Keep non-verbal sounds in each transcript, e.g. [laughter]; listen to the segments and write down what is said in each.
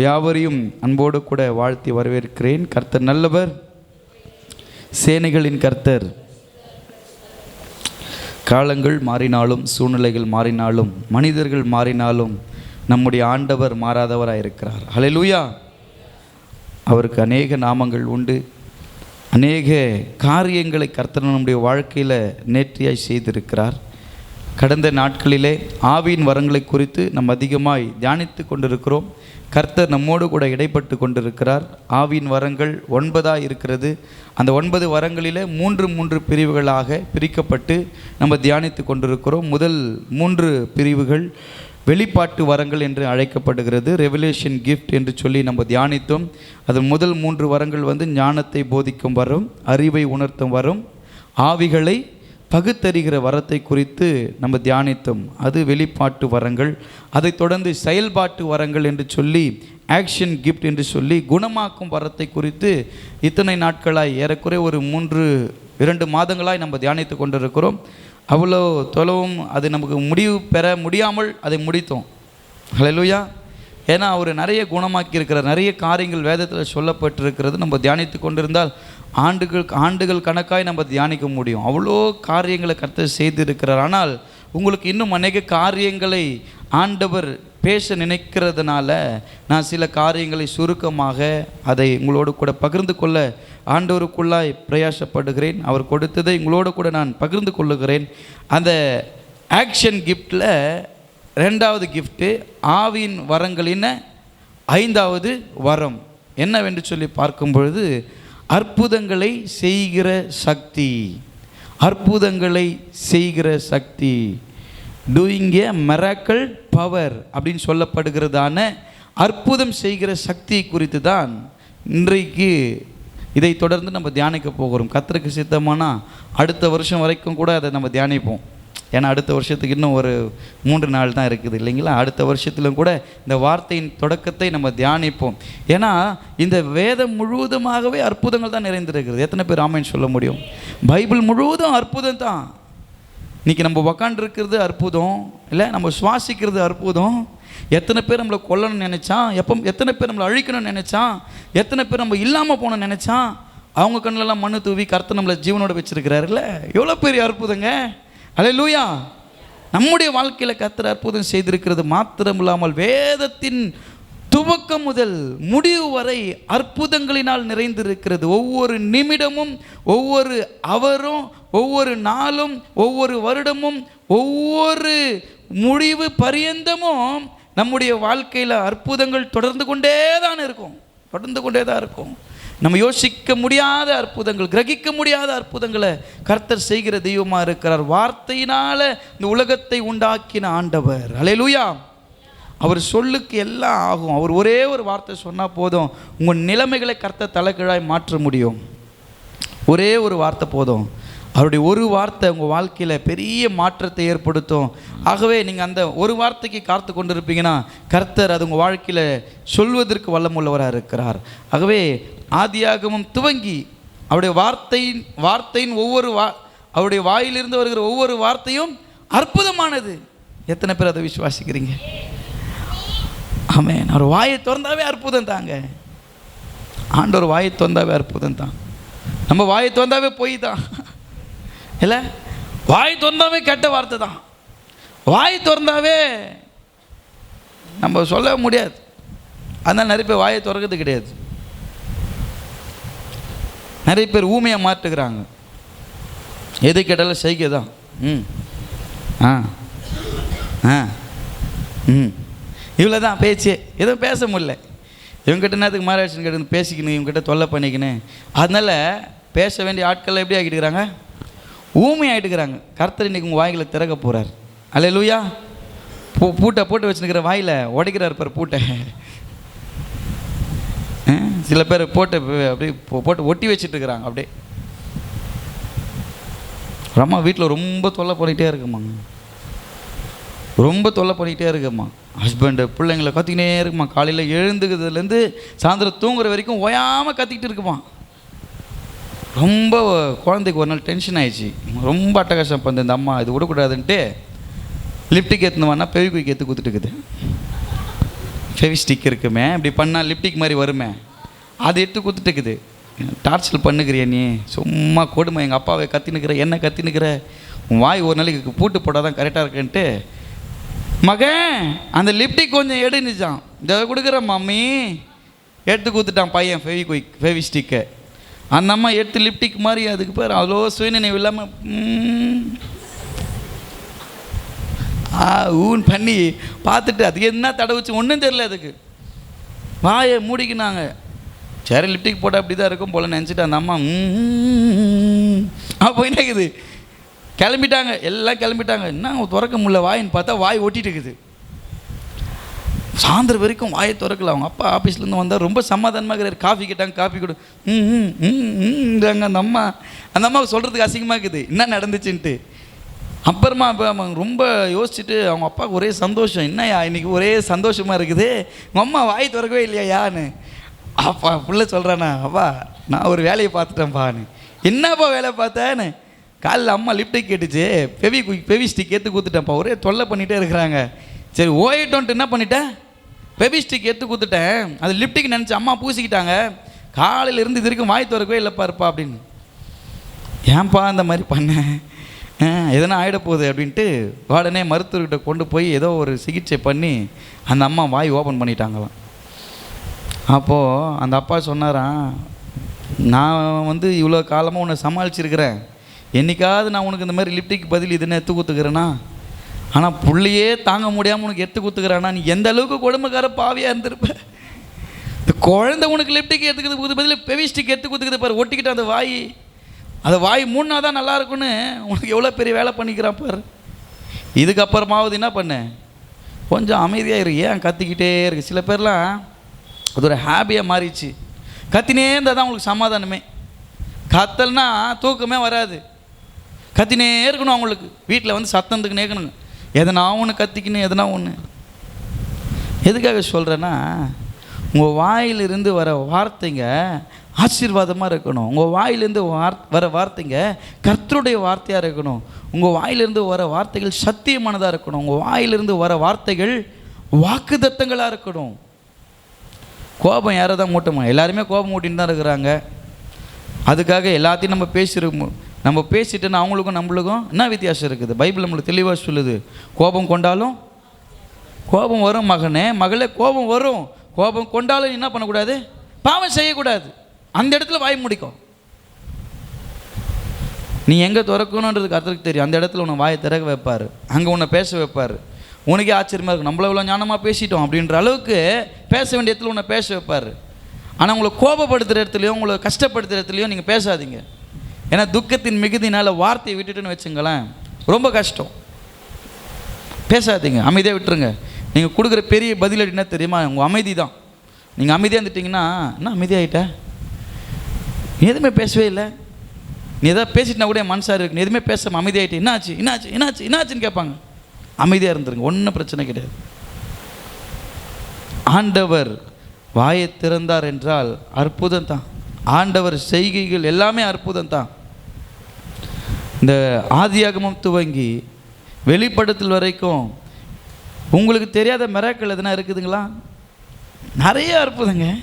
யாவரையும் அன்போடு கூட வாழ்த்தி வரவேற்கிறேன். கர்த்தர் நல்லவர். சேனைகளின் கர்த்தர். காலங்கள் மாறினாலும் சூழ்நிலைகள் மாறினாலும் மனிதர்கள் மாறினாலும் நம்முடைய ஆண்டவர் மாறாதவராக இருக்கிறார். அவருக்கு அநேக நாமங்கள் உண்டு. அநேக காரியங்களை கர்த்தர் நம்முடைய வாழ்க்கையில் நேற்றியாய் செய்திருக்கிறார். கடந்த நாட்களிலே ஆவியின் வரங்களை குறித்து நம்ம அதிகமாய் தியானித்து கொண்டிருக்கிறோம். கர்த்தர் நம்மோடு கூட இடைப்பட்டு கொண்டிருக்கிறார். ஆவியின் வரங்கள் ஒன்பதாக இருக்கிறது. அந்த ஒன்பது வரங்களில் மூன்று மூன்று பிரிவுகளாக பிரிக்கப்பட்டு நம்ம தியானித்து கொண்டிருக்கிறோம். முதல் மூன்று பிரிவுகள் வெளிப்பாட்டு வரங்கள் என்று அழைக்கப்படுகிறது. ரெவலேஷன் கிஃப்ட் என்று சொல்லி நம்ம தியானித்தோம். அதன் முதல் மூன்று வரங்கள் வந்து ஞானத்தை போதிக்கும் வரும் அறிவை உணர்த்தும் வரும். ஆவிகளை பகுத்தறிகிற வரத்தை குறித்து நம்ம தியானித்தோம். அது வெளிப்பாட்டு வரங்கள் அதைத் தொடர்ந்து செயல்பாட்டு வரங்கள் என்று சொல்லி ஆக்ஷன் கிஃப்ட் என்று சொல்லி குணமாக்கும் வரத்தை குறித்து இத்தனை நாட்களாய் ஏறக்குறைய ஒரு மூன்று இரண்டு மாதங்களாய் நம்ம தியானித்து கொண்டிருக்கிறோம். அவ்வளோ தொலைவும் அது நமக்கு முடிவு பெற முடியாமல் அதை முடித்தோம். ஹலலூயா ஏன்னா அவர் நிறைய குணமாக்கி இருக்கிறார் நிறைய காரியங்கள் வேதத்தில் சொல்லப்பட்டிருக்கிறது. நம்ம தியானித்து கொண்டிருந்தால் ஆண்டுகள் ஆண்டுகள் கணக்காய் நம்ம தியானிக்க முடியும். அவ்வளோ காரியங்களை கர்த்தர் செய்திருக்கிறார். ஆனால் உங்களுக்கு இன்னும் அநேக காரியங்களை ஆண்டவர் பேச நினைக்கிறதுனால நான் சில காரியங்களை சுருக்கமாக அதை உங்களோடு கூட பகிர்ந்து கொள்ள ஆண்டவருக்குள்ளாய் பிரயாசப்படுகிறேன். அவர் கொடுத்ததை உங்களோடு கூட நான் பகிர்ந்து கொள்ளுகிறேன். அந்த ஆக்ஷன் கிஃப்டில் ரெண்டாவது கிஃப்ட்டு ஆவியின் வரங்களின ஐந்தாவது வரம். என்னவென்று சொல்லி பார்க்கும் பொழுது அற்புதங்களை செய்கிற சக்தி. அற்புதங்களை செய்கிற சக்தி. டூயிங் ஏ மெராக்கல் பவர் அப்படின்னு சொல்லப்படுகிறதான அற்புதம் செய்கிற சக்தி குறித்து தான் இன்றைக்கு இதை தொடர்ந்து நம்ம தியானிக்க போகிறோம். கத்திரக்கு சித்தமானா அடுத்த வருஷம் வரைக்கும் கூட அதை நம்ம தியானிப்போம். ஏன்னா அடுத்த வருஷத்துக்கு இன்னும் ஒரு மூன்று நாள் தான் இருக்குது இல்லைங்களா? அடுத்த வருஷத்திலும் கூட இந்த வார்த்தையின் தொடக்கத்தை நம்ம தியானிப்போம். ஏன்னா இந்த வேதம் முழுவதுமாகவே அற்புதங்கள் தான் நிறைந்திருக்கிறது. எத்தனை பேர் ஆமைன்னு சொல்ல முடியும்? பைபிள் முழுவதும் அற்புதம் தான். இன்றைக்கி நம்ம உக்காண்டிருக்கிறது அற்புதம் இல்லை? நம்ம சுவாசிக்கிறது அற்புதம். எத்தனை பேர் நம்மளை கொல்லணும்னு நினச்சான் எப்போ எத்தனை பேர் நம்மளை அழிக்கணும்னு நினச்சான் எத்தனை பேர் நம்ம இல்லாமல் போகணும்னு நினச்சான் அவங்க கண்ணிலெல்லாம் மண்ணு தூவி கருத்து நம்மளை ஜீவனோட வச்சிருக்கிறாருல்ல? எவ்வளோ பெரிய அற்புதங்க? அலே லூயா நம்முடைய வாழ்க்கையில் கத்திர அற்புதம் செய்திருக்கிறது மாத்திரம் இல்லாமல் வேதத்தின் துவக்கம் முதல் முடிவு வரை அற்புதங்களினால் நிறைந்திருக்கிறது. ஒவ்வொரு நிமிடமும் ஒவ்வொரு அவரும் ஒவ்வொரு நாளும் ஒவ்வொரு வருடமும் ஒவ்வொரு முடிவு பரியந்தமும் நம்முடைய வாழ்க்கையில் அற்புதங்கள் தொடர்ந்து கொண்டே தான் இருக்கும். தொடர்ந்து கொண்டே தான் இருக்கும். நம்ம யோசிக்க முடியாத அற்புதங்கள் கிரகிக்க முடியாத அற்புதங்களை கர்த்தர் செய்கிற தெய்வமாக இருக்கிறார். வார்த்தையினால் இந்த உலகத்தை உண்டாக்கின ஆண்டவர். அலையலூயா அவர் சொல்லுக்கு எல்லாம் ஆகும். அவர் ஒரே ஒரு வார்த்தை சொன்னால் போதும் உங்கள் நிலைமைகளை கர்த்தர் தலைகீழாய் மாற்ற முடியும். ஒரே ஒரு வார்த்தை போதும். அவருடைய ஒரு வார்த்தை உங்கள் வாழ்க்கையில் பெரிய மாற்றத்தை ஏற்படுத்தும். ஆகவே நீங்கள் அந்த ஒரு வார்த்தைக்கு காத்து கொண்டிருப்பீங்கன்னா கர்த்தர் அது உங்கள் வாழ்க்கையில் சொல்வதற்கு வல்லமுள்ளவராக இருக்கிறார். ஆகவே ஆதியாகமும் துவங்கி அவருடைய வார்த்தையின் வார்த்தையின் ஒவ்வொரு வா அவருடைய வாயிலிருந்து வருகிற ஒவ்வொரு வார்த்தையும் அற்புதமானது. எத்தனை பேர் அதை விசுவாசிக்கிறீங்க? ஆமே அவர் வாயை திறந்தாவே அற்புதம் தாங்க. ஆண்டவர் வாயை திறந்தாவே அற்புதம் தான். நம்ம வாயை திறந்தாவே போய் தான். இல்லை? வாய் திறந்தாவே கெட்ட வார்த்தை தான். வாய் திறந்தாவே நம்ம சொல்ல முடியாது. அதனால் நிறைய பேர் வாயை திறக்கிறது கிடையாது. நிறைய பேர் ஊமையாக மாற்றுக்கிறாங்க எது கேட்டாலும் செய்கை தான். ம். ஆ. ஆ. ம். இவ்வளோ தான் பேச்சு. எதுவும் பேச முடியல. இவங்ககிட்ட நேரத்துக்கு மாரேஷன் கிட்ட பேசிக்கணும் இவங்ககிட்ட தொல்லை பண்ணிக்கணும் அதனால் பேச வேண்டிய ஆட்கள் எப்படி ஆகிட்டுக்கிறாங்க ஊமை ஆகிட்டுக்கிறாங்க கர்த்தர் இன்றைக்கி உங்கள் வாய்களை திறக்க போகிறார் அல்ல லூயா பூ பூட்டை போட்டு வச்சுருக்கிற வாயில் உடைக்கிறார் பார் பூட்டை. சில பேர் போட்டு அப்படியே போ- போட்டு ஒட்டி வச்சிட்டு இருக்கிறாங்க அப்படியே. அம்மா வீட்டில் ரொம்ப தொல்லை பண்ணிகிட்டே இருக்குமாங்க ரொம்ப தொல்லை பண்ணிக்கிட்டே இருக்குமா? ஹஸ்பண்டு பிள்ளைங்களை கத்திக்கினே இருக்குமா? காலையில் எழுந்துக்கிறதுலேருந்து சாயந்தரம் தூங்குற வரைக்கும் ஓயாமல் கத்திக்கிட்டு இருக்குமா? ரொம்ப குழந்தைக்கு ஒரு நாள் டென்ஷன் ஆயிடுச்சு. ரொம்ப அட்டகாசம் பண்ணுது இந்த அம்மா இது விடக்கூடாதுன்ட்டு லிஃப்ட்டுக்கு ஏற்றுனவானா பெவிக்குக்கு ஏற்று கொடுத்துட்டுக்குது ஃபெவிஸ்டிக் இருக்குமே இப்படி பண்ணால் லிப்டிக் மாதிரி வருமே. அது எடுத்து கொடுத்துட்டுக்குது டார்ச்சல் பண்ணுக்கிறியா நீ? சும்மா கொடுமை எங்கள் அப்பாவை கத்தினுக்கிற என்ன கத்தினுக்கிற? உன் வாய் ஒரு நாளைக்கு பூட்டு போட்டால் தான் கரெக்டாக இருக்குன்ட்டு. மகன் அந்த லிப்டிக் கொஞ்சம் எடுந்துச்சான் இதை கொடுக்குற மம்மி எடுத்து கொடுத்துட்டான் பையன் ஃபெவி குயிக் ஃபெவி ஸ்டிக்கை அந்த அம்மா எடுத்து லிப்டிக் மாதிரி அதுக்கு பேர் அவ்வளோ சுயநினைவு இல்லாமல் ஆ ஊன் பண்ணி பார்த்துட்டு அதுக்கு என்ன தடவுச்சு ஒன்றும் தெரில அதுக்கு. வாயை மூடிக்கினாங்க. சரி லிப்டிக் போட்டால் அப்படி தான் இருக்கும் போல நினச்சிட்டு அந்த அம்மா ம் அப்போ என்ன இருக்குது? கிளம்பிட்டாங்க. எல்லாம் கிளம்பிட்டாங்க. என்ன திறக்க முடியல வாயின்னு பார்த்தா வாய் ஒட்டிட்டு இருக்குது. சாயந்தரம் வரைக்கும் வாயை திறக்கல. அவங்க அப்பா ஆஃபீஸ்லேருந்து வந்தால் ரொம்ப சமாதானமாக இருக்கிறார் காஃபி கேட்டாங்க காஃபி கொடு. ம் ம், ம் ம்ங்கிறாங்க அந்த அம்மா. அந்த அம்மாவுக்கு சொல்கிறதுக்கு அசிங்கமாக இருக்குது. என்ன நடந்துச்சுன்ட்டு. அப்புறமா இப்போ அவங்க ரொம்ப யோசிச்சுட்டு அவங்க அப்பாவுக்கு ஒரே சந்தோஷம் என்னய்யா இன்றைக்கி ஒரே சந்தோஷமாக இருக்குது? உங்கள் அம்மா வாய் திறக்கவே இல்லையான்னு அப்பா பிள்ளை சொல்கிறானா அப்பா நான் ஒரு வேலையை பார்த்துட்டேன்ப்பான்னு என்னப்பா வேலை பார்த்தேன்னு? காலைல அம்மா லிப்டிக் கேட்டுச்சு. பெவி பெவி ஸ்டிக் எடுத்து கொடுத்துட்டேன்ப்பா ஒரே தொல்லை பண்ணிகிட்டே இருக்கிறாங்க. சரி ஓயிட்டோன்ட்டு என்ன பண்ணிட்டேன் பெவி ஸ்டிக் எடுத்து கொடுத்துட்டேன். அது லிப்டிக் நினச்சி அம்மா பூசிக்கிட்டாங்க. காலையிலேருந்து இது வரைக்கும் வாய் திறக்கவே இல்லைப்பா இருப்பா அப்படின்னு. ஏன்பா அந்த மாதிரி பண்ணேன் எதனா ஆகிட போகுது அப்படின்ட்டு உடனே மருத்துவர்கிட்ட கொண்டு போய் ஏதோ ஒரு சிகிச்சை பண்ணி அந்த அம்மா வாய் ஓப்பன் பண்ணிட்டாங்களாம். அப்போது அந்த அப்பா சொன்னாராம் நான் வந்து இவ்வளோ காலமாக உன்னை சமாளிச்சிருக்கிறேன். என்னைக்காவது நான் உனக்கு இந்த மாதிரி லிப்டிக் பதில் இதுன்னு எத்து குத்துக்கிறேன்னா ஆனால் புள்ளையே தாங்க முடியாமல் உனக்கு எடுத்து குத்துக்கிறானா? நீ எந்த அளவுக்கு கொடுமைக்கார பாவியாக இருந்திருப்ப? இந்த குழந்தை உனக்கு லிப்டிக் எடுத்துக்கிறது புது பதில் பெவிஸ்டிக் எடுத்து கொடுத்துக்குது பாரு ஒட்டிக்கிட்டு அந்த வாய். அந்த வாய் மூணா தான் நல்லா இருக்குன்னு உனக்கு எவ்வளோ பெரிய வேலை பண்ணிக்கிறான் பாரு. இதுக்கப்புறமாவது என்ன பண்ணு? கொஞ்சம் அமைதியாக இரு. ஏன் கத்திக்கிட்டே இருக்கு? சில பேர்லாம் அது ஒரு ஹாபியாக மாறிடுச்சு. கத்தினே இருந்தால் தான் உங்களுக்கு சமாதானமே. கத்தல்னா தூக்கமே வராது. கத்தினே இருக்கணும் அவங்களுக்கு. வீட்டில் வந்து சத்தத்துக்கு நேக்கணுங்க எதனா ஒன்று கத்திக்கணும் எதனா ஒன்று எதுக்காக சொல்கிறேன்னா உங்கள் வாயிலிருந்து வர வார்த்தைங்க ஆசீர்வாதமாக இருக்கணும். உங்கள் வாயிலிருந்து வார் வர வார்த்தைங்க கர்த்தருடைய வார்த்தையாக இருக்கணும். உங்கள் வாயிலிருந்து வர வார்த்தைகள் சத்தியமானதாக இருக்கணும். உங்கள் வாயிலிருந்து வர வார்த்தைகள் வாக்கு தத்தங்களாக இருக்கணும். கோபம் யாரை தான் மூட்டமா? எல்லாருமே கோபம் மூட்டின்னு தான் இருக்கிறாங்க. அதுக்காக எல்லாத்தையும் நம்ம பேசிருக்கோம் நம்ம பேசிட்டோன்னா அவங்களுக்கும் நம்மளுக்கும் என்ன வித்தியாசம் இருக்குது? பைபிள் நம்மளுக்கு தெளிவாக சொல்லுது. கோபம் கொண்டாலும் கோபம் வரும் மகனே. மகளே கோபம் வரும். கோபம் கொண்டாலும் என்ன பண்ணக்கூடாது? பாவம் செய்யக்கூடாது. அந்த இடத்துல வாய் முடிக்கும் நீ எங்கே திறக்கணுன்றது கருத்துக்கு தெரியும். அந்த இடத்துல உன்னை வாயை திறக்க வைப்பார். அங்கே உன்னை பேச வைப்பார். உனக்கே ஆச்சரியமாக இருக்கும் நம்மள இவ்வளோ ஞானமாக பேசிட்டோம் அப்படின்ற அளவுக்கு பேச வேண்டிய இடத்துல உன்னை பேச வைப்பார். ஆனால் உங்களை கோபப்படுத்துகிற இடத்துலையோ உங்களை கஷ்டப்படுத்துகிற இடத்துலையோ நீங்கள் பேசாதீங்க. ஏன்னா துக்கத்தின் மிகுதினால் வார்த்தையை விட்டுட்டுன்னு வச்சுங்களேன் ரொம்ப கஷ்டம். பேசாதீங்க. அமைதியாக விட்டுருங்க. நீங்கள் கொடுக்குற பெரிய பதிலடி என்ன தெரியுமா? உங்கள் அமைதி தான் நீங்கள் அமைதியாக இருந்துட்டிங்கன்னா என்ன அமைதியாகிட்ட எதுவுமே பேசவே இல்லை. நீ எதாவது பேசிட்டுனா கூட என் மனசாக இருக்கு எதுவுமே பேசாம அமைதியாகிட்டு என்னாச்சு? என்னாச்சு? என்னாச்சு? என்னாச்சுன்னு கேட்பாங்க. அமைதியாக இருந்துருங்க. ஒன்றும் பிரச்சனை கிடையாது. ஆண்டவர் வாயை திறந்தார் என்றால் அற்புதம் தான். ஆண்டவர் செய்கைகள் எல்லாமே அற்புதம் தான். இந்த ஆதியாகமம் துவங்கி வெளிப்படுத்தல் வரைக்கும் உங்களுக்கு தெரியாத மிராக்கள் எதுனா இருக்குதுங்களா? நிறைய அற்புதங்க.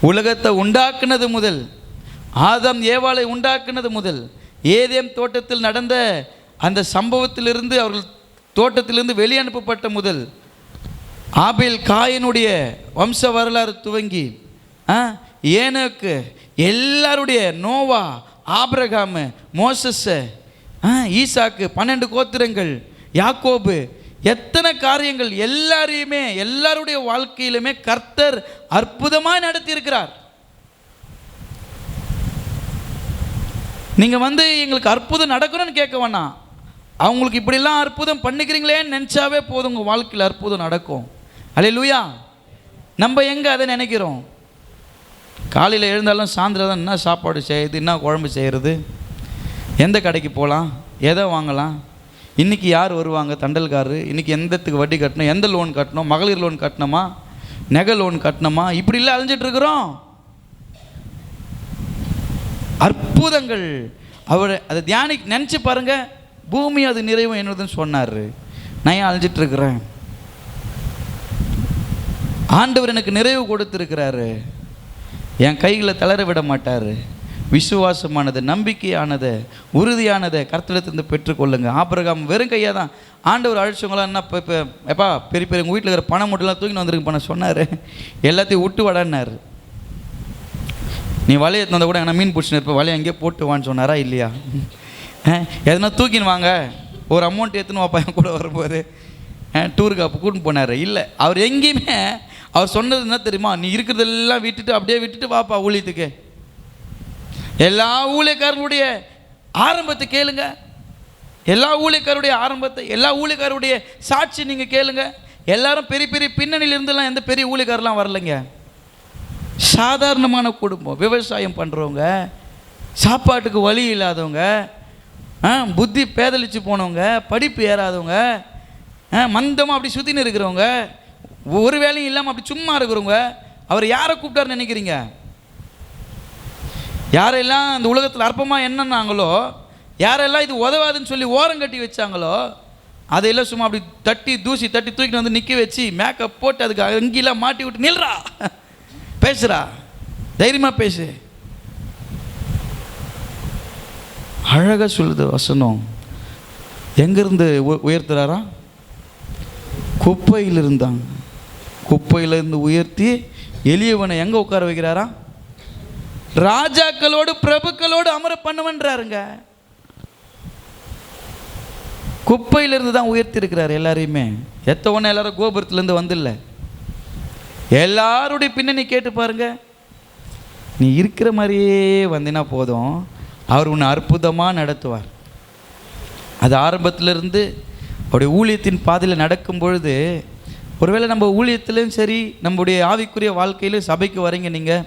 உலகத்தை உண்டாக்குனது முதல் ஆதாம் ஏவாளை உண்டாக்குனது முதல். ஏதேம் தோட்டத்தில் நடந்த அந்த சம்பவத்திலிருந்து அவர்கள் தோட்டத்திலிருந்து வெளியனுப்பப்பட்ட முதல். ஆபில் காயினுடைய வம்ச வரலாறு துவங்கி ஆ, ஏனோக்கு எல்லாருடைய நோவா ஆபிரகாமு மோசஸ்ஸு ஈசாக்கு பன்னெண்டு கோத்திரங்கள் யாக்கோபு எத்தனை காரியங்கள் எல்லாரையுமே எல்லாருடைய வாழ்க்கையிலுமே கர்த்தர் அற்புதமாக நடத்தியிருக்கிறார். நீங்கள் வந்து எங்களுக்கு அற்புதம் நடக்கணும்னு கேட்க வேணாம். அவங்களுக்கு இப்படிலாம் அற்புதம் பண்ணிக்கிறீங்களேன்னு நினச்சாவே போதும் உங்கள் வாழ்க்கையில் அற்புதம் நடக்கும். அலே லூயா நம்ம எங்கே அதை நினைக்கிறோம்? காலையில் எழுந்தாலும் சாயந்தரம் தான் என்ன சாப்பாடு செய்யுது என்ன குழம்பு செய்கிறது எந்த கடைக்கு போகலாம்? எதை வாங்கலாம்? இன்றைக்கி யார் வருவாங்க? தண்டல்காரரு. இன்றைக்கி எந்தத்துக்கு வட்டி கட்டணும்? எந்த லோன் கட்டணும்? மகளிர் லோன் கட்டணுமா? நெகை லோன் கட்டணுமா? இப்படிலாம் அழிஞ்சிட்ருக்குறோம் இருக்கிறோம். அற்புதங்கள். அவர் அதை தியானி நினச்சி பாருங்க பூமி அது நிறைவு என்னதுன்னு சொன்னார். நான் ஏன் அழிஞ்சிட்டுருக்குறேன் ஆண்டவர் எனக்கு நிறைவு கொடுத்துருக்கிறாரு. என் கைகளை தளர விட மாட்டார். விசுவாசமானது நம்பிக்கையானது உறுதியானதை கர்த்தடத்திலிருந்து பெற்றுக்கொள்ளுங்க ஆபிரகாம் வெறும் கையாக தான் ஆண்டவர் அழைச்சவங்களாம் என்ன இப்போ இப்போ எப்பா பெரிய பெரிய உங்கள் வீட்டில் இருக்கிற பணம் மட்டும்லாம் தூக்கி வந்துருக்கு பண்ண சொன்னார். எல்லாத்தையும் விட்டு வடன்னார். நீ வலையை எடுத்து கூட என்ன மீன் பிடிச்சின்னு இருப்ப வலையை அங்கேயே போட்டு வான்னு சொன்னாரா இல்லையா? [laughs] எதனா தூக்கின்னு வாங்க. ஒரு அமௌண்ட் எடுத்துன்னு வாப்பா என் கூட வரும்போது. டூருக்கு அப்போ கூட்டின்னு போனார். இல்லை அவர் எங்கேயுமே அவர் சொன்னது என்ன தெரியுமா? நீ இருக்கிறதெல்லாம் விட்டுட்டு அப்படியே விட்டுட்டு வாப்பா ஊழியத்துக்கு. எல்லா ஊழியக்காரர்களுடைய ஆரம்பத்தை கேளுங்க. எல்லா ஊழியக்காருடைய ஆரம்பத்தை எல்லா ஊழியக்காருடைய சாட்சி நீங்கள் கேளுங்க. எல்லாரும் பெரிய பெரிய பின்னணியிலிருந்துலாம் எந்த பெரிய ஊழியக்காரெலாம் வரலைங்க. சாதாரணமான குடும்பம் விவசாயம் பண்ணுறவங்க சாப்பாட்டுக்கு வழி இல்லாதவங்க ஆ, புத்தி பேதலிச்சு போனவங்க படிப்பு ஏறாதவங்க மந்தமாக அப்படி சுற்றின்னு இருக்கிறவங்க ஒரு வேலையும் இல்லாமல் அப்படி சும்மா இருக்கிறவங்க அவர் யாரை கூப்பிட்டாருன்னு நினைக்கிறீங்க? யாரெல்லாம் அந்த உலகத்தில் அற்பமாக என்னன்னாங்களோ யாரெல்லாம் இது உதவாதுன்னு சொல்லி ஓரம் கட்டி வச்சாங்களோ அதையெல்லாம் சும்மா அப்படி தட்டி தூசி தட்டி தூக்கிட்டு வந்து நிற்க வச்சு மேக்கப் போட்டு அதுக்கு அங்கெல்லாம் மாட்டி விட்டு நில்றா. பேசுறா. தைரியமாக பேசு. அழகாக சொல்லுது வசனம். எங்கேருந்து உ- உயர்த்துறாரா? குப்பையில் இருந்தாங்க குப்பையிலிருந்து உயர்த்தி எளியவனை எங்கே உட்கார வைக்கிறாரா? ராஜாக்களோடு பிரபுக்களோடு அமர பண்ணுவன்றாருங்க. குப்பையிலிருந்து தான் உயர்த்தி இருக்கிறார் எல்லாரையுமே. எத்த ஒன்று எல்லாரும் கோபுரத்துலேருந்து வந்துடல எல்லாருடைய பின்னணி கேட்டு பாருங்க. நீ இருக்கிற மாதிரியே வந்தினா போதும். அவர் உன்னை அற்புதமாக நடத்துவார். அது ஆரம்பத்திலிருந்து அவருடைய ஊழியத்தின் பாதையில் நடக்கும் பொழுது ஒருவேளை நம்ம ஊழியத்திலையும் சரி நம்முடைய ஆவிக்குரிய வாழ்க்கையிலும் சபைக்கு வரீங்க நீங்கள்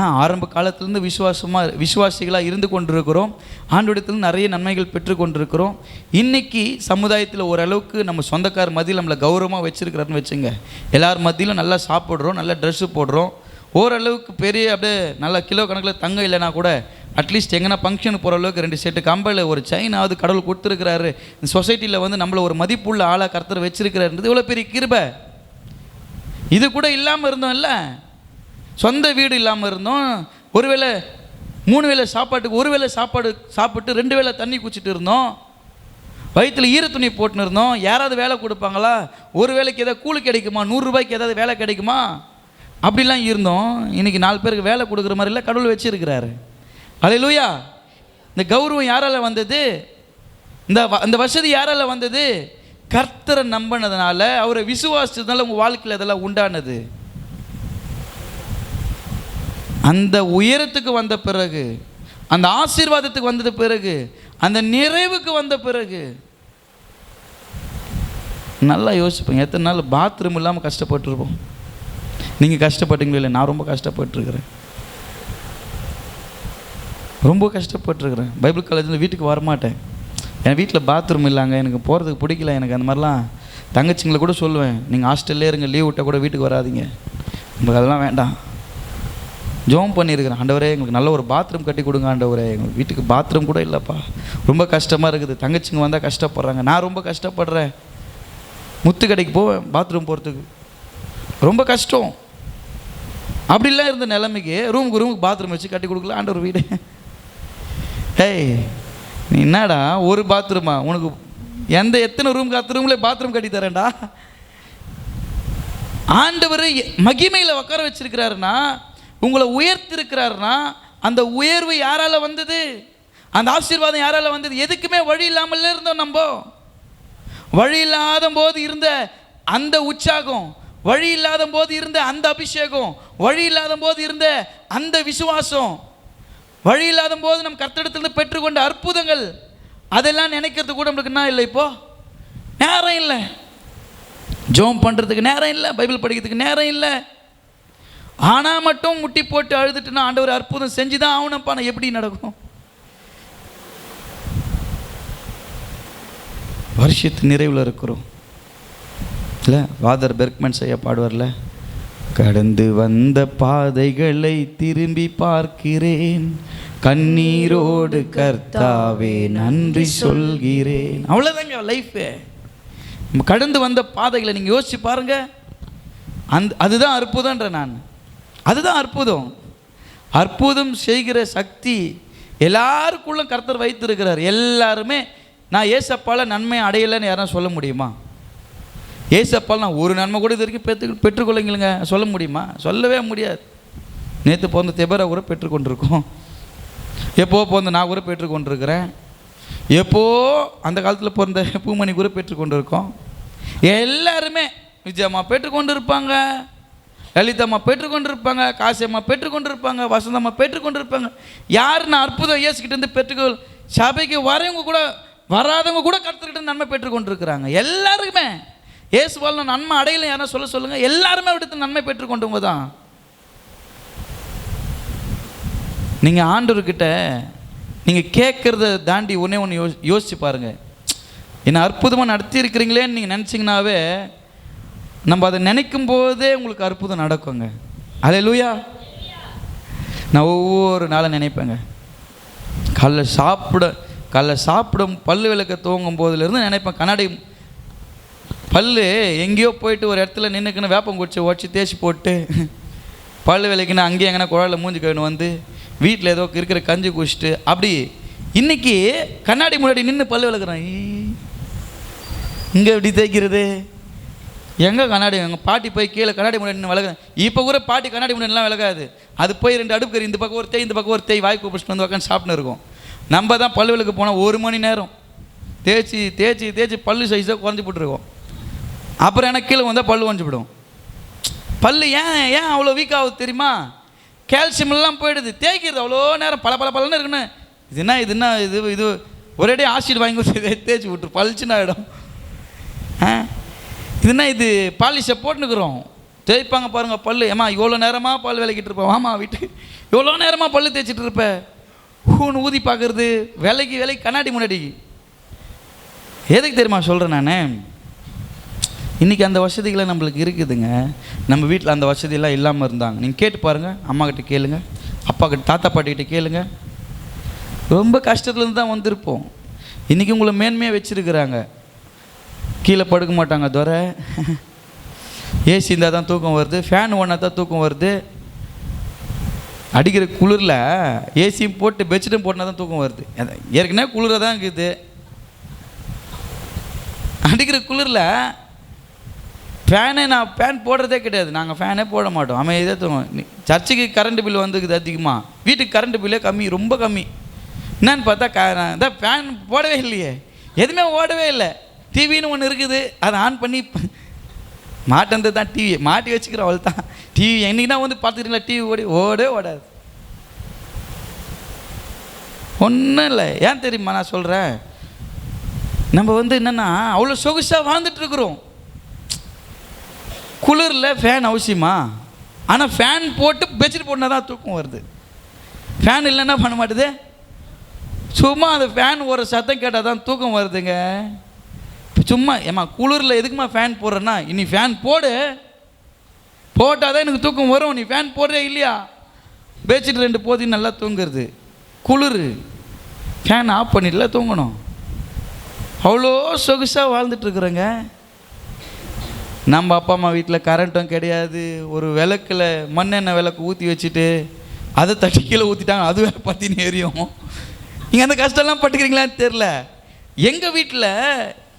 ஆரம்ப காலத்திலேருந்து விசுவாசமாக விசுவாசிகளாக இருந்து கொண்டிருக்கிறோம். ஆண்டோடத்தில் நிறைய நன்மைகள் பெற்று கொண்டிருக்கிறோம். இன்றைக்கி சமுதாயத்தில் ஓரளவுக்கு நம்ம சொந்தக்கார மத்தியில் நம்மளை கௌரவமாக வச்சுருக்கிறாருன்னு வச்சுங்க. எல்லார் மத்தியிலும் நல்லா சாப்பிட்றோம் நல்லா ட்ரெஸ்ஸு போடுறோம். ஓரளவுக்கு பெரிய அப்படியே நல்லா கிலோ கணக்கில் தங்கம் இல்லைனா கூட அட்லீஸ்ட் எங்கன்னா ஃபங்க்ஷனுக்கு போகிற அளவுக்கு ரெண்டு செட்டு கம்பல் ஒரு செயினாவது கடவுள் கொடுத்துருக்கிறாரு. இந்த சொசைட்டியில் வந்து நம்மளை ஒரு மதிப்புள்ள ஆளாக கருத்தர் வச்சிருக்கிறாருன்றது இவ்வளோ பெரிய கிருபை. இது கூட இல்லாமல் இருந்தோம் இல்லை சொந்த வீடு இல்லாமல் இருந்தோம். ஒருவேளை மூணு வேளை சாப்பாட்டுக்கு ஒரு வேளை சாப்பாடு சாப்பிட்டு ரெண்டு வேளை தண்ணி குடிச்சிட்டு இருந்தோம். வயிற்றில் ஈர துணி போட்டுன்னு இருந்தோம். யாராவது வேலை கொடுப்பாங்களா? ஒரு வேலைக்கு ஏதாவது கூலி கிடைக்குமா? நூறுரூபாய்க்கு ஏதாவது வேலை கிடைக்குமா? அப்படிலாம் இருந்தோம். இன்றைக்கி நாலு பேருக்கு வேலை கொடுக்குற மாதிரிலாம் கடவுள் வச்சிருக்கிறாரு. அலையிலூயா இந்த கௌரவம் யாரால வந்தது? இந்த வ- இந்த வசதி யாரால வந்தது? கர்த்தரை நம்பினதுனால அவரை விசுவாசித்ததுனால உங்கள் வாழ்க்கையில் அதெல்லாம் உண்டானது. அந்த உயரத்துக்கு வந்த பிறகு அந்த ஆசீர்வாதத்துக்கு வந்தது பிறகு அந்த நிறைவுக்கு வந்த பிறகு நல்லா யோசிப்பேன். எத்தனை நாள் பாத்ரூம் இல்லாமல் கஷ்டப்பட்டுருப்போம். நீங்கள் கஷ்டப்பட்டீங்களோ இல்லை நான் ரொம்ப கஷ்டப்பட்டுருக்கிறேன். ரொம்ப கஷ்டப்பட்டுருக்கிறேன். பைபிள் காலேஜில் வீட்டுக்கு வரமாட்டேன். என் வீட்டில் பாத்ரூம் இல்லைங்க எனக்கு போகிறதுக்கு பிடிக்கல எனக்கு அந்த மாதிரிலாம் தங்கச்சிங்களை கூட சொல்லுவேன். நீங்கள் ஹாஸ்டல்லே இருங்க லீவ் விட்டால் கூட வீட்டுக்கு வராதீங்க. நமக்கு அதெல்லாம் வேண்டாம். ஜோம் பண்ணியிருக்கிறேன். ஆண்டவரே எங்களுக்கு நல்ல ஒரு பாத்ரூம் கட்டி கொடுங்க ஆண்டவரே. எங்கள் வீட்டுக்கு பாத்ரூம் கூட இல்லைப்பா. ரொம்ப கஷ்டமாக இருக்குது. தங்கச்சிங்க வந்தால் கஷ்டப்படுறாங்க. நான் ரொம்ப கஷ்டப்படுறேன். முத்து கடைக்கு போவேன் பாத்ரூம் போகிறதுக்கு ரொம்ப கஷ்டம். அப்படிலாம் இருந்த நிலைமைக்கு ரூமுக்கு ரூமுக்கு பாத்ரூம் வச்சு கட்டி கொடுக்கல ஆண்டவர் வீடு. ஏய் நீ என்னடா? ஒரு பாத்ரூமா உனக்கு எந்த எத்தனை ரூம் காத்து ரூம்ல பாத்ரூம் கட்டி தரேன்டா? ஆண்டவர் மகிமையில் உட்கார வச்சிருக்கிறாருன்னா உங்களை உயர்த்திருக்கிறாருன்னா அந்த உயர்வு யாரால் வந்தது? அந்த ஆசீர்வாதம் யாரால் வந்தது? எதுக்குமே வழி இல்லாமல் இருந்தோம் நம்ம. வழி இல்லாத போது இருந்த அந்த உற்சாகம் வழி இல்லாத போது இருந்த அந்த அபிஷேகம் வழி இல்லாத போது இருந்த அந்த விசுவாசம் வழி இல்லாத போது நம் கர்த்தடத்திலிருந்து பெற்றுக்கொண்ட அற்புதங்கள் அதெல்லாம் நினைக்கிறது கூட நம்மளுக்கு என்ன இல்லை இப்போ? நேரம் இல்லை. ஜோம் பண்ணுறதுக்கு நேரம் இல்லை பைபிள் படிக்கிறதுக்கு நேரம் இல்லை. ஆனால் மட்டும் முட்டி போட்டு அழுதுட்டுனா ஆண்டவர் அற்புதம் செஞ்சு தான் ஆகணும்ப்பா. நான் எப்படி நடக்கும்? வருஷத்து நிறைவில் இருக்கிறோம். இல்லை வாதர் பெர்க்மன் செய்ய பாடுவார்ல கடந்து வந்த பாதைகளை திரும்பி பார்க்கிறேன். கண்ணீரோடு கர்த்தாவே நன்றி சொல்கிறேன். அவ்வளோதாங்க லைஃபு கடந்து வந்த பாதைகளை நீங்கள் யோசிச்சு பாருங்கள் அந் அதுதான் அற்புதன்ற நான். அதுதான் அற்புதம். அற்புதம் செய்கிற சக்தி எல்லாருக்குள்ளும் கர்த்தர் வைத்திருக்கிறார். எல்லாருமே நான் ஏசப்பால் நன்மை அடையலைன்னு யாரும் சொல்ல முடியுமா? ஏசப்பால் நான் ஒரு நன்மை கூட இது வரைக்கும் பெற்று பெற்றுக்கொள்ளுங்களுங்க சொல்ல முடியுமா? சொல்லவே முடியாது. நேற்று போந்த தெபரா கூட பெற்றுக்கொண்டிருக்கோம். எப்போ போந்த நான் கூட பெற்றுக்கொண்டிருக்கிறேன். எப்போ அந்த காலத்தில் பிறந்த பூமணி கூட பெற்றுக்கொண்டிருக்கோம். எல்லாருமே நிஜமாக பெற்றுக்கொண்டு இருப்பாங்க லலிதம்மா பெற்றுக்கொண்டிருப்பாங்க காசியம்மா பெற்றுக்கொண்டிருப்பாங்க வசந்தம்மா பெற்றுக்கொண்டிருப்பாங்க. யாருன்னு அற்புதம் இயேசுகிட்ட இருந்து பெற்றுக்கொள் சபைக்கு வரவங்க கூட வராதவங்க கூட கற்றுக்கிட்டு நன்மை பெற்றுக்கொண்டிருக்கிறாங்க. எல்லாருக்குமே. இயேசுவால் நான் நன்மை அடையலை யாரா சொல்ல சொல்லுங்கள் எல்லாருமே விடுத்து நன்மை பெற்றுக்கொண்டவங்க தான். நீங்கள் ஆண்டவர்கிட்ட நீங்கள் கேட்குறத தாண்டி ஒன்றே ஒன்று யோ யோசிச்சு பாருங்கள் என்னை அற்புதமாக நடத்தியிருக்கிறீங்களேன்னு நீங்கள் நினச்சிங்கனாவே நம்ம அதை நினைக்கும் போதே உங்களுக்கு அற்புதம் நடக்குங்க. அலையலூயா நான் ஒவ்வொரு நாளும் நினைப்பேங்க. காலைல சாப்பிட காலைல சாப்பிடும் பல்லு விளக்க துவங்கும் போதுலேருந்து நினைப்பேன் கண்ணாடி பல்லு எங்கேயோ போயிட்டு ஒரு இடத்துல நின்றுக்குன்னு வேப்பம் குடிச்சு உடச்சி தேய்ச்சி போட்டு பல்லு விளக்குன்னு அங்கேயே எங்கன்னா குழாயில் மூஞ்சி கழுவின்னு வந்து வீட்டில் ஏதோ இருக்கிற கஞ்சி குடிச்சிட்டு அப்படி இன்றைக்கி கண்ணாடி முன்னாடி நின்று பல்லு விளக்குறேன். இங்கே எப்படி தேய்க்கிறது? எங்கே கண்ணாடி? எங்கள் பாட்டி போய் கீழே கண்ணாடி முன்னாடி நின்று இப்போ கூட பாட்டி கண்ணாடி முன்னாடிலாம் விளக்காது அது போய் ரெண்டு அடுப்பு கறி இந்த பக்கம் ஒரு தேய் இந்த பக்கம் ஒரு தேய் வாய் கூப்பிட்டு வந்து உட்காந்து சாப்பிட்டு நம்ம தான் பல்லு விளக்கு போனால் ஒரு மணி நேரம். தேய்ச்சி தேய்ச்சி தேய்ச்சி பல்லு சைஸாக குறைஞ்சி போட்டுருக்கோம். அப்புறம் எனக்கு கீழே வந்தால் பல்லு குறைஞ்சி போடும் பல்லு ஏன் ஏன் அவ்வளோ வீக் ஆகுது தெரியுமா? கால்சியம்லாம் போயிடுது. தேய்க்கிறது அவ்வளோ நேரம். பல பல பலன்னு இருக்குன்னு. இது என்ன இது என்ன இது இது ஒரேடே ஆசிட் வாங்கி கொடுத்து [laughs] தேய்ச்சி விட்டுரு. பளிச்சுன்னு ஆகிடும் இது இது பாலிஷை போட்டுனுக்குறோம். தேய்ப்பாங்க பாருங்க பல்லு. ஏமா இவ்வளோ நேரமாக பல் விளக்கிட்டு இருப்பேன் ஆமாம் வீட்டு. இவ்வளோ நேரமாக பல் தேய்ச்சிட்டு இருப்ப? ஹூன்னு ஊதி பார்க்குறது விலைக்கு விலைக்கு கண்ணாடி முன்னாடி. எதுக்கு தெரியுமா சொல்கிறேன் நான்? இன்றைக்கி அந்த வசதிகளை நம்மளுக்கு இருக்குதுங்க. நம்ம வீட்டில் அந்த வசதியெல்லாம் இல்லாமல் இருந்தாங்க. நீங்கள் கேட்டு பாருங்கள் அம்மாக்கிட்ட கேளுங்க. அப்பா கிட்ட தாத்தா பாட்டிக்கிட்ட கேளுங்க. ரொம்ப கஷ்டத்துலேருந்து தான் வந்திருப்போம். இன்றைக்கி உங்களை மேன்மையாக வச்சுருக்குறாங்க. கீழே படுக்க மாட்டாங்க துறை ஏசி இருந்தால் தான் தூக்கம் வருது ஃபேன் ஓடினா தான் தூக்கம் வருது. அடிக்கிற குளிரில் ஏசியும் போட்டு பெட்ஷீட்டும் போட்டினா தான் தூக்கம் வருது. ஏற்கனவே குளிராக தான் இருக்குது. அடிக்கிற குளிரில் ஃபேனே நான் ஃபேன் போடுறதே கிடையாது. நாங்கள் ஃபேனே போட மாட்டோம். அமைதியாக தூங்குவோம். சர்ச்சுக்கு கரண்ட் பில் வந்துக்குது அதிகமாக வீட்டுக்கு கரண்ட் பில்லே கம்மி ரொம்ப கம்மி. என்னன்னு பார்த்தா க நான் ஃபேன் போடவே இல்லையே. எதுவுமே ஓடவே இல்லை. டிவின்னு ஒன்று இருக்குது. அதை ஆன் பண்ணி மாட்டேன்து தான் டிவி மாட்டி வச்சுக்கிறோம் அவள் தான் டிவி என்னைக்குனா வந்து பார்த்துக்கிறீங்களா? டிவி ஓடி ஓடவே ஓடாது. ஒன்றும் இல்லை. ஏன் தெரியுமா நான் சொல்கிறேன் நம்ம வந்து என்னென்னா அவ்வளோ சொகுசாக வாழ்ந்துட்டு இருக்கிறோம் குளிரில் ஃபேன் அவசியமா? ஆனால் ஃபேன் போட்டு பெட்ஷீட் போட்டால் தான் தூக்கம் வருது. ஃபேன் இல்லைன்னா பண்ண மாட்டுது. சும்மா அந்த ஃபேன் ஒரு சத்தம் கேட்டால் தான் தூக்கம் வருதுங்க. சும்மா ஏம்மா குளிரில் எதுக்குமா ஃபேன் போடுறேன்னா இனி ஃபேன் போடு. போட்டால் தான் எனக்கு தூக்கம் வரும். நீ ஃபேன் போடுறே இல்லையா? பேச்சுட்டு ரெண்டு போதி நல்லா தூங்குறது. குளிர். ஃபேன் ஆஃப் பண்ணிடல தூங்கணும். அவ்வளோ சொகுசாக வாழ்ந்துட்டுருக்குறேங்க நம்ம அப்பா அம்மா வீட்டில் கரண்ட்டும் கிடையாது. ஒரு விளக்கில் மண்ணெண்ணெய் விளக்கு ஊற்றி வச்சுட்டு அதை தட்டி கீழே ஊற்றிட்டாங்க அது வேறு பற்றினு எரியும். நீங்கள் அந்த கஷ்டம்லாம் பட்டுக்கிறீங்களான்னு தெரில எங்கள் வீட்டில்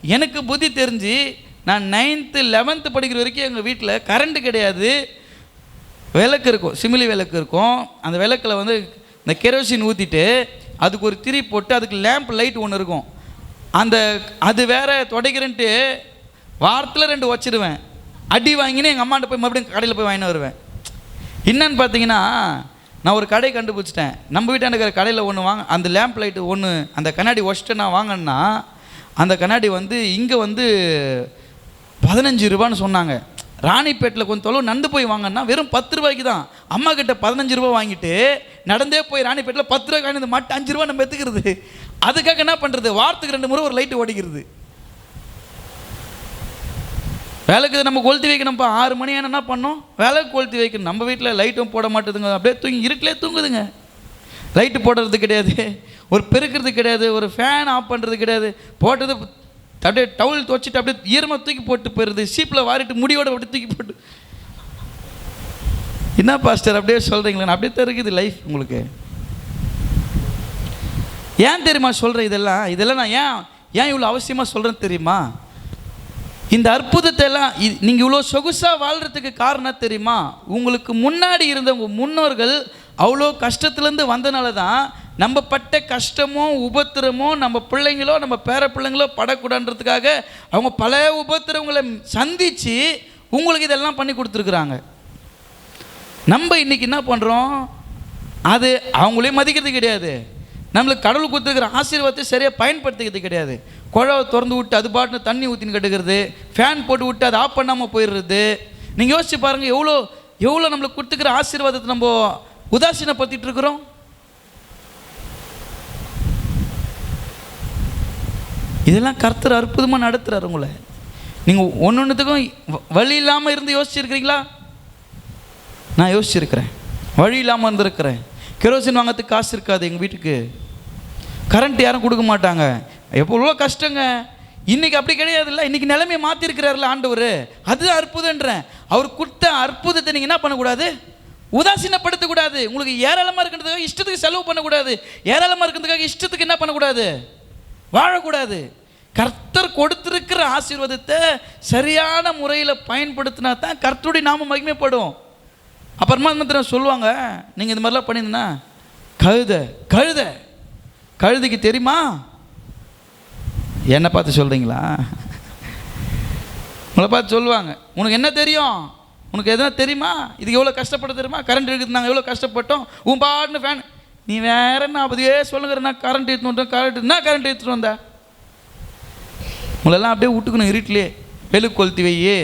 எனக்கு புத்தி தெரிஞ்சு நான் நைன்த்து லெவன்த்து படிக்கிற வரைக்கும் எங்கள் வீட்டில் கரண்ட்டு கிடையாது. விளக்கு இருக்கும் சிமிலி விளக்கு இருக்கும். அந்த விளக்கில் வந்து இந்த கெரோசின் ஊற்றிட்டு அதுக்கு ஒரு திரி போட்டு அதுக்கு லேம்ப் லைட் ஒன்று இருக்கும். அந்த அது வேற துடைக்கிறேன்ட்டு வாரத்தில் ரெண்டு வச்சிருவேன். அடி வாங்கினு எங்கள் அம்மாட்ட போய் மறுபடியும் கடையில் போய் வாங்கினு வருவேன். என்னன்னு பார்த்தீங்கன்னா நான் ஒரு கடை கண்டுபிடிச்சிட்டேன். நம்ம வீட்டாண்ட இருக்கிற கடையில் ஒன்று வாங்க அந்த லேம்ப் லைட்டு ஒன்று அந்த கண்ணாடி ஒஸ்ட்டு நான் வாங்கினேன்னா அந்த கண்ணாடி வந்து இங்கே வந்து பதினஞ்சு ரூபான்னு சொன்னாங்க. ராணிப்பேட்டில் கொஞ்சம் தொலைவு நடந்து போய் வாங்கினா வெறும் பத்து ரூபாய்க்கு தான். அம்மா கிட்ட பதினஞ்சு ரூபா வாங்கிட்டு நடந்தே போய் ராணிப்பேட்டில் பத்து ரூபாய்க்கு வாங்கினது மட்டும் அஞ்சு ரூபா நம்ம எத்துக்கிறது அதுக்காக என்ன பண்ணுறது வாரத்துக்கு ரெண்டு முறை ஒரு லைட்டு ஓடிக்கிறது. வேலைக்கு நம்ம கொளுத்தி வைக்கணும்ப்பா. ஆறு மணி என்ன பண்ணோம்? வேலைக்கு கொளுத்தி வைக்கணும். நம்ம வீட்டில் லைட்டும் போட மாட்டேதுங்க. அப்படியே தூங்கி இருட்டிலே தூங்குதுங்க. லைட்டு போடுறது கிடையாது. ஒரு பெருக்கிறது கிடையாது. ஒரு ஃபேன் ஆஃப் பண்ணுறது கிடையாது. போட்டது அப்படியே டவுல் துவச்சிட்டு அப்படியே ஈரமாக தூக்கி போட்டு போயிடுது சீப்பில் வாரிட்டு முடியோட அப்படி தூக்கி போட்டு. என்ன பாஸ்டர் அப்படியே சொல்கிறீங்களே அப்படியே தான் இருக்குது லைஃப் உங்களுக்கு. ஏன் தெரியுமா சொல்கிறேன் இதெல்லாம்? இதெல்லாம் நான் ஏன் ஏன் இவ்வளோ அவசியமாக சொல்கிறேன்னு தெரியுமா? இந்த அற்புதத்தை எல்லாம் நீங்கள் இவ்வளோ சொகுசாக வாழ்கிறதுக்கு காரணம் தெரியுமா? உங்களுக்கு முன்னாடி இருந்த உங்கள் முன்னோர்கள் அவ்வளோ கஷ்டத்துலேருந்து வந்தனால தான் நம்ம பட்ட கஷ்டமோ உபத்திரமோ நம்ம பிள்ளைங்களோ நம்ம பேர பிள்ளைங்களோ படக்கூடாதுன்றதுக்காக அவங்க பல உபத்திரவங்களை சந்தித்து உங்களுக்கு இதெல்லாம் பண்ணி கொடுத்துருக்குறாங்க. நம்ம இன்னைக்கு என்ன பண்ணுறோம் அது அவங்களே மதிக்கிறது கிடையாது. நம்மளுக்கு கடவுள் கொடுத்துருக்கிற ஆசீர்வாதத்தை சரியாக பயன்படுத்திக்கிறது கிடையாது. குழாவை திறந்து விட்டு அது பாட்டுன்னு தண்ணி ஊற்றின்னு கட்டுக்கிறது ஃபேன் போட்டு விட்டு அதை ஆஃப் பண்ணாமல் போயிடுறது. நீங்கள் யோசிச்சு பாருங்கள் எவ்வளோ எவ்வளோ நம்மளுக்கு கொடுத்துக்கிற ஆசீர்வாதத்தை நம்ம உதாசீனப்படுத்திட்டு இருக்கிறோம் இதெல்லாம் கர்த்தர் அற்புதமாக நடத்துகிறார் உங்களை. நீங்கள் ஒன்று ஒன்றுத்துக்கும் வழி இல்லாமல் இருந்து யோசிச்சிருக்கிறீங்களா? நான் யோசிச்சிருக்கிறேன். வழி இல்லாமல் இருந்திருக்கிறேன் கெரோசின் வாங்கிறதுக்கு காசு இருக்காது எங்கள் வீட்டுக்கு. கரண்ட் யாரும் கொடுக்க மாட்டாங்க. எவ்வளோ கஷ்டங்க. இன்றைக்கி அப்படி கிடையாதுல்ல. இன்றைக்கி நிலைமையை மாற்றிருக்கிறாருல ஆண்டவர். அதுதான் அற்புதன்றேன் அவர் கொடுத்த அற்புதத்தை நீங்கள் என்ன பண்ணக்கூடாது? உதாசீனப்படுத்தக்கூடாது. உங்களுக்கு ஏராளமாக இருக்கிறதுக்காக இஷ்டத்துக்கு செலவு பண்ணக்கூடாது. ஏராளமாக இருக்கிறதுக்காக இஷ்டத்துக்கு என்ன பண்ணக்கூடாது? வாழக்கூடாது. கர்த்தர் கொடுத்துருக்கிற ஆசீர்வாதத்தை சரியான முறையில் பயன்படுத்தினா தான் கர்த்தருடைய நாம மகிமைப்படும். அப்புறமா என்ன சொல்லுவாங்க? நீங்கள் இந்த மாதிரிலாம் பண்ணியிருந்தா கழுத கழுத. கழுதைக்கு தெரியுமா? என்னை பார்த்து சொல்கிறீங்களா உங்களை பார்த்து சொல்லுவாங்க. உனக்கு என்ன தெரியும்? உனக்கு எதனா தெரியுமா? இதுக்கு எவ்வளோ கஷ்டப்பட தெரியுமா? கரண்ட் இருக்குது நாங்கள் எவ்வளோ கஷ்டப்பட்டோம்? உன் பாட்டுன்னு ஃபேன் நீ வேற என்ன அப்படியே சொல்லுங்கிற நான் கரண்ட் எடுத்துட்டு வந்தேன் கரண்ட் என்ன கரண்ட் எடுத்துட்டு வந்த? உங்களெல்லாம் அப்படியே விட்டுக்கணும் இருட்டிலே. வெளுக்கு கொளுத்தி வையே.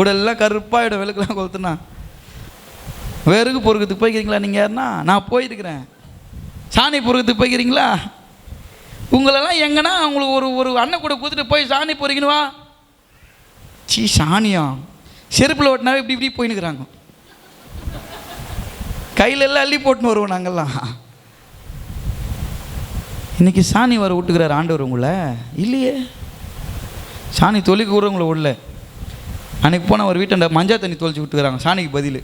உடலெல்லாம் கருப்பாகிடும் வெளுக்கெல்லாம் கொளுத்துனா. வெறுகு பொறுக்கிறதுக்கு போய்க்கிறீங்களா நீங்கள் யாருன்னா? நான் போயிருக்கிறேன். சாணி பொறுக்கிறதுக்கு போய்க்கிறீங்களா? உங்களெல்லாம் எங்கன்னா உங்களுக்கு ஒரு ஒரு அண்ணன் கூட கொடுத்துட்டு போய் சாணி பொறிக்கணும் வா. சீ சாணியா? செருப்பில் ஓட்டினாவே இப்படி இப்படி போயின்னுக்குறாங்க. கையில் எல்லாம் அள்ளி போட்டுன்னு வருவோம் நாங்கள்லாம் இன்னைக்கு சாணி வர விட்டுக்கிறார் ஆண்டவர் உங்களை. இல்லையே. சாணி தொழில் கூட உங்களை விடல. அன்னைக்கு போனால் ஒரு வீட்டை மஞ்சள் தண்ணி தொலைச்சி விட்டுக்கிறாங்க சாணிக்கு பதில்.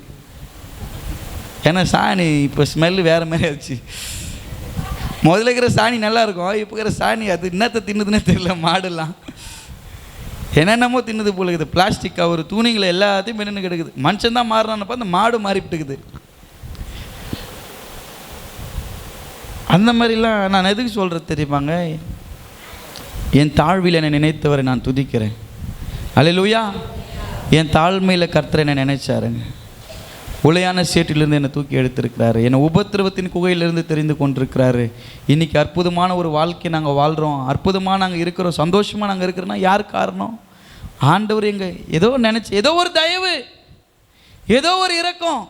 ஏன்னா சாணி இப்போ ஸ்மெல்லு வேறு மாதிரி ஆச்சு. முதல்ல இருக்கிற சாணி நல்லாயிருக்கும் இப்போ இருக்கிற சாணி அது என்னத்தை தின்னுதுன்னே தெரியல மாடுலாம் என்னென்னமோ தின்னுது போல இருக்குது. பிளாஸ்டிக் கவர் துணிங்களை எல்லாத்தையும் மென்னு கிடக்குது. மனுஷன் தான் மாறினானப்ப அந்த மாடு மாறிவிட்டுக்குது அந்த மாதிரிலாம் நான் எதுக்கு சொல்கிறது தெரியுமாங்க? என் தாழ்வில் என்னை நினைத்தவரை நான் துதிக்கிறேன். அலையிலுயா என் தாழ்மையில் கர்த்தரை என்னை நினைச்சாருங்க. உலையான சேற்றிலிருந்து என்னை தூக்கி எடுத்திருக்கிறாரு. என்னை உபத்திரவத்தின் குகையிலிருந்து தெரிந்து கொண்டிருக்கிறாரு. இன்றைக்கி அற்புதமான ஒரு வாழ்க்கை நாங்கள் வாழ்கிறோம் அற்புதமாக நாங்கள் இருக்கிறோம். சந்தோஷமாக நாங்கள் இருக்கிறோன்னா யார் காரணம்? ஆண்டவர் எங்கள் ஏதோ நினச்சி ஏதோ ஒரு தயவு ஏதோ ஒரு இரக்கம்.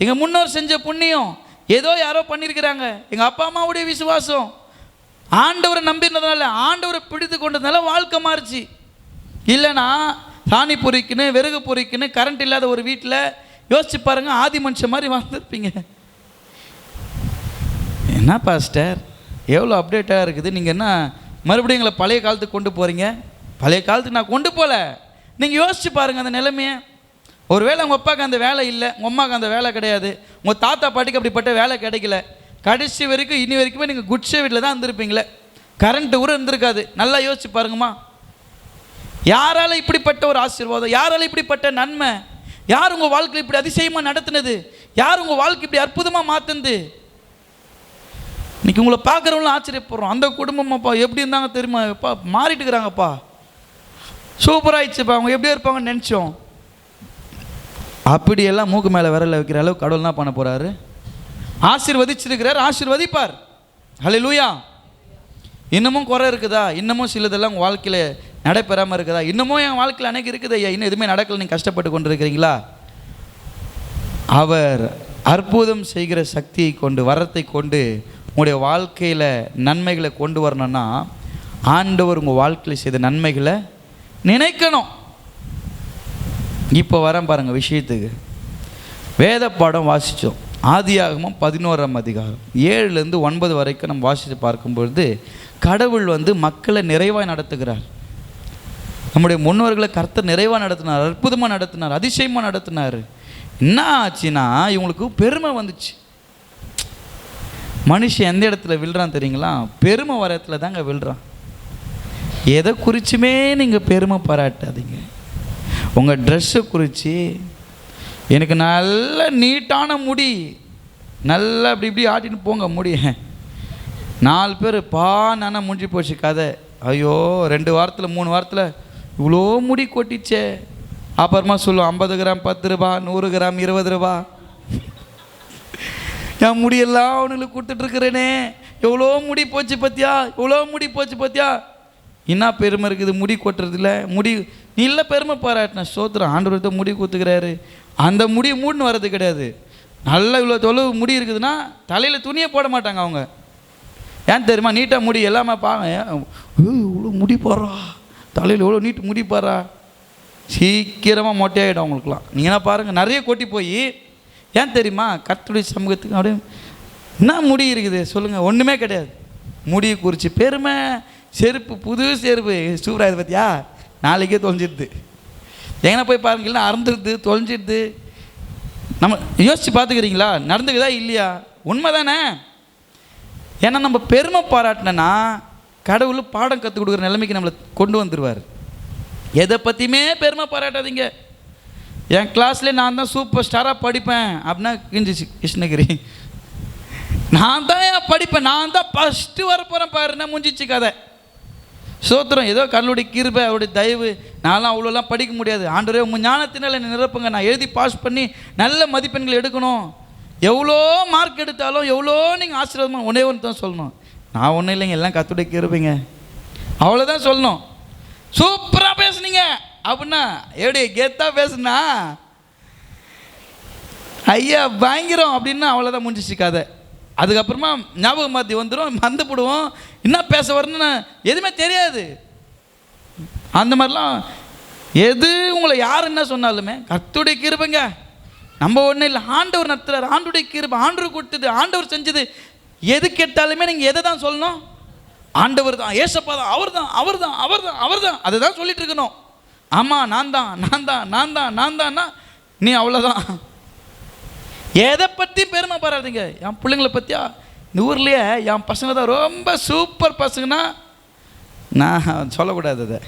எங்கள் முன்னோர் செஞ்ச புண்ணியம் ஏதோ யாரோ பண்ணியிருக்கிறாங்க. எங்கள் அப்பா அம்மாவுடைய விசுவாசம். ஆண்டவரை நம்பினதுனால ஆண்டவரை பிடித்து கொண்டதுனால வாழ்க்கை மாறுச்சு. இல்லைன்னா சாணி பொறிக்குன்னு விறகு பொறிக்குன்னு கரண்ட் இல்லாத ஒரு வீட்டில் யோசிச்சு பாருங்க ஆதி மனுஷன் மாதிரி வாழ்ந்துருப்பீங்க. என்ன பாஸ்டர்? எவ்வளோ அப்டேட்டாக இருக்குது? நீங்கள் என்ன மறுபடியும் எங்களை பழைய காலத்துக்கு கொண்டு போகிறீங்க பழைய காலத்துக்கு நான் கொண்டு போகல நீங்கள் யோசிச்சு பாருங்கள் அந்த நிலைமையை. ஒருவேளை உங்கள் அப்பாவுக்கு அந்த வேலை இல்லை உங்கள் அம்மாவுக்கு அந்த வேலை கிடையாது உங்கள் தாத்தா பாட்டிக்கு அப்படிப்பட்ட வேலை கிடைக்கல. கடைசி வரைக்கும் இனி வரைக்குமே நீங்கள் குட்ஸே வீட்டில் தான் இருந்திருப்பீங்களே. கரண்ட்டு கூட இருந்திருக்காது. நல்லா யோசிச்சு பாருங்கம்மா. யாரால இப்படிப்பட்ட ஒரு ஆசீர்வாதம் யாரால இப்படிப்பட்ட நன்மை யார் உங்கள் வாழ்க்கையில் இப்படி அதிசயமாக நடத்தினது? யார் உங்கள் வாழ்க்கை இப்படி அற்புதமாக மாற்றினது இன்னைக்கு உங்களை பார்க்குறவங்களும் ஆச்சரியப்படுறோம். அந்த குடும்பம் அப்பா எப்படி இருந்தாங்க தெரியுமா? எப்பா மாறிட்டு இருக்கிறாங்கப்பா. சூப்பராகிடுச்சுப்பா அவங்க எப்படி இருப்பாங்கன்னு நினச்சோம். அப்படியெல்லாம் மூக்கு மேலே விரல வைக்கிற அளவுக்கு கடவுள் தான் பண்ண போகிறாரு ஆசிர்வதிச்சிருக்கிறார் ஆசிர்வதிப்பார். ஹலே லூயா இன்னமும் குறை இருக்குதா? இன்னமும் சிலதெல்லாம் உங்கள் வாழ்க்கையில் நடைபெறாமல் இருக்குதா? இன்னமும் என் வாழ்க்கையில் அன்னைக்கு இருக்குது ஐயா. இன்னும் எதுவுமே நடக்கல. நீங்கள் கஷ்டப்பட்டு கொண்டு இருக்கிறீங்களா அவர் அற்புதம் செய்கிற சக்தியை கொண்டு வரத்தை கொண்டு உங்களுடைய வாழ்க்கையில் நன்மைகளை கொண்டு வரணும்னா ஆண்டவர் உங்கள் வாழ்க்கையில் செய்த நன்மைகளை நினைக்கணும். இப்போ வரேன் பாருங்கள் விஷயத்துக்கு. வேத பாடம் வாசித்தோம் ஆதியாகமும் பதினோராம் அதிகாரம். ஏழுலேருந்து ஒன்பது வரைக்கும் நம்ம வாசித்து பார்க்கும்பொழுது கடவுள் வந்து மக்களை நிறைவாக நடத்துகிறார். நம்முடைய முன்னோர்களை கர்த்தர் நிறைவாக நடத்தினார் அற்புதமாக நடத்தினார் அதிசயமாக நடத்தினார். என்ன ஆச்சுன்னா இவங்களுக்கு பெருமை வந்துச்சு. மனுஷன் எந்த இடத்துல விழுறான் தெரியுங்களா? பெருமை வர இடத்துல தாங்க விழுறான். எதை குறிச்சுமே நீங்கள் பெருமை பாராட்டாதீங்க. உங்கள் ட்ரெஸ்ஸை குறித்து எனக்கு நல்ல நீட்டான முடி நல்லா அப்படி இப்படி ஆட்டின்னு போங்க முடி. நாலு பேர் பா நானா முடிஞ்சு போச்சு கதை. ஐயோ ரெண்டு வாரத்தில் மூணு வாரத்தில் இவ்வளோ முடி கொட்டிச்சே. அப்புறமா சொல்லுவோம் ஐம்பது கிராம் பத்து ரூபா நூறு கிராம் இருபது ரூபா. என் முடியெல்லாம் அவனுங்களுக்கு கொடுத்துட்ருக்குறேனே. எவ்வளோ முடி போச்சு பத்தியா? எவ்வளோ முடி போச்சு பத்தியா? என்ன பெருமை இருக்குது முடி கொட்டுறதுல? முடி நீ இல்லை பெருமை பாராட்டின. சோத்திரம் ஆண்டவர்கிட்ட முடி கொடுத்துக்கிறாரு அந்த முடி மூடுன்னு வர்றது கிடையாது. நல்ல இவ்வளோ தொழு முடி இருக்குதுன்னா தலையில் துணியே போட மாட்டாங்க அவங்க. ஏன் தெரியுமா? நீட்டாக முடி எல்லாமே பாங்க இவ்வளோ முடி போடுறா. தலையில் எவ்வளோ நீட்டு முடி சீக்கிரமாக மொட்டையாகிடும் அவங்களுக்குலாம் நீங்கள் என்ன பாருங்கள் நிறைய கொட்டி போய் ஏன் தெரியுமா? கத்துடைய சமூகத்துக்கு அப்படியே என்ன முடி இருக்குது? சொல்லுங்கள் ஒன்றுமே கிடையாது. முடியை குறித்து பெருமை செருப்பு புது செருப்பு. சூப்பராக இது பார்த்தியா நாளைக்கே தொலைஞ்சிடுது. எங்கன்னா போய் பாருங்கள் இல்லை அறந்துடுது தொலைஞ்சிடுது. நம்ம யோசித்து பார்த்துக்கிறீங்களா நடந்துக்குதா இல்லையா? உண்மை தானே ஏன்னா நம்ம பெருமை பாராட்டினேன்னா கடவுள் பாடம் கற்றுக் கொடுக்குற நிலைமைக்கு நம்மளை கொண்டு வந்துடுவார் எதை பற்றியுமே பெருமை பாராட்டாதீங்க. என் கிளாஸ்லேயே நான் தான் சூப்பர் ஸ்டாராக படிப்பேன். அப்படின்னா கிஞ்சிச்சு கிருஷ்ணகிரி. நான் தான் ஏன் படிப்பேன்? நான் தான் ஃபஸ்ட்டு வர போகிறேன் பாருன்னா முடிஞ்சிச்சு கதை. சோத்திரம் ஏதோ கடலுடைய கிருபை அவருடைய தயவு. நான்லாம் அவ்வளோலாம் படிக்க முடியாது. ஆண்டரே உங்கள் ஞானத்தினால் என்னை நிரப்புங்க. நான் எழுதி பாஸ் பண்ணி நல்ல மதிப்பெண்கள் எடுக்கணும். எவ்வளோ மார்க் எடுத்தாலும் எவ்வளோ நீங்கள் ஆசீர்வாதமாக உணவுன்னு ஒன்று தான் சொல்லணும். நான் ஒன்றும் இல்லைங்க எல்லாம் கத்துடைய கிருபைங்க. அவ்வளோதான் சொல்லணும். சூப்பராக பேசுனீங்க. அப்படின்னா எப்படி கெத்தாக பேசுனா ஐயா பயங்கரம் அப்படின்னா அவ்வளோதான் முடிஞ்சிச்சு கதை. அதுக்கப்புறமா ஞாபகம் மாற்றி வந்துடும் மந்து போடுவோம். என்ன பேச வரணும்னு எதுவுமே தெரியாது. அந்த மாதிரிலாம் எது உங்களை யார் என்ன சொன்னாலுமே கர்த்தருடைய கிருபைங்க. நம்ம ஒன்றும் இல்லை ஆண்டவர் நடத்துறாரு. ஆண்டுடைய கிருபை ஆண்டவர் கொடுத்தது ஆண்டவர் செஞ்சது. எது கேட்டாலுமே நீங்கள் எதை தான் சொல்லணும்? ஆண்டவர் தான் ஏசப்பா தான் அவர் தான் அவர் தான் அவர் தான் அவர் தான். அதை தான் சொல்லிட்டு இருக்கணும். ஆமாம் நான் தான் நான் தான் நான் தான் நான் தான்னா? நீ அவ்வளோதான் எதை பற்றி பெருமை பாராதீங்க என் பிள்ளைங்கள பற்றியா இந்த ஊர்லேயே என் பசங்க தான் ரொம்ப சூப்பர் பசங்கன்னா நான் சொல்லக்கூடாது அதை.